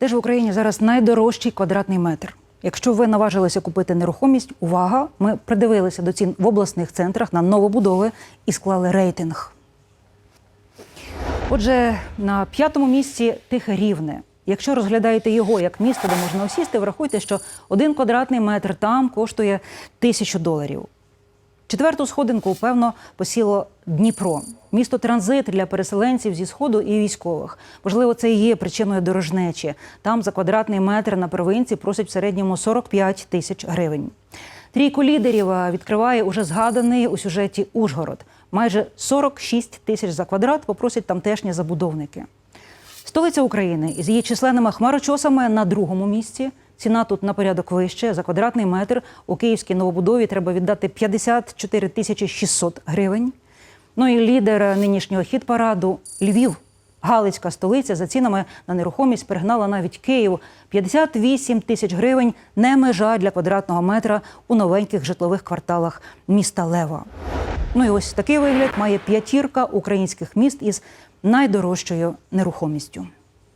Де ж в Україні зараз найдорожчий квадратний метр? Якщо ви наважилися купити нерухомість, увага! Ми придивилися до цін в обласних центрах на новобудови і склали рейтинг. Отже, на п'ятому місці тихе рівне. Якщо розглядаєте його як місто, де можна осісти, врахуйте, що один квадратний метр там коштує тисячу доларів. Четверту сходинку, певно, посіло Дніпро, місто транзит для переселенців зі сходу і військових. Можливо, це і є причиною дорожнечі. Там за квадратний метр на провинції просять в середньому 45 тисяч гривень. Трійку лідерів відкриває уже згаданий у сюжеті Ужгород. Майже 46 тисяч за квадрат попросять тамтешні забудовники. Столиця України із її численними хмарочосами на другому місці. Ціна тут на порядок вище. За квадратний метр у київській новобудові треба віддати 54 тисячі 600 гривень. Ну і лідер нинішнього хіт-параду Львів. Галицька столиця за цінами на нерухомість перегнала навіть Київ. 58 тисяч гривень не межа для квадратного метра у новеньких житлових кварталах міста Лева. Ну і ось такий вигляд має п'ятірка українських міст із найдорожчою нерухомістю.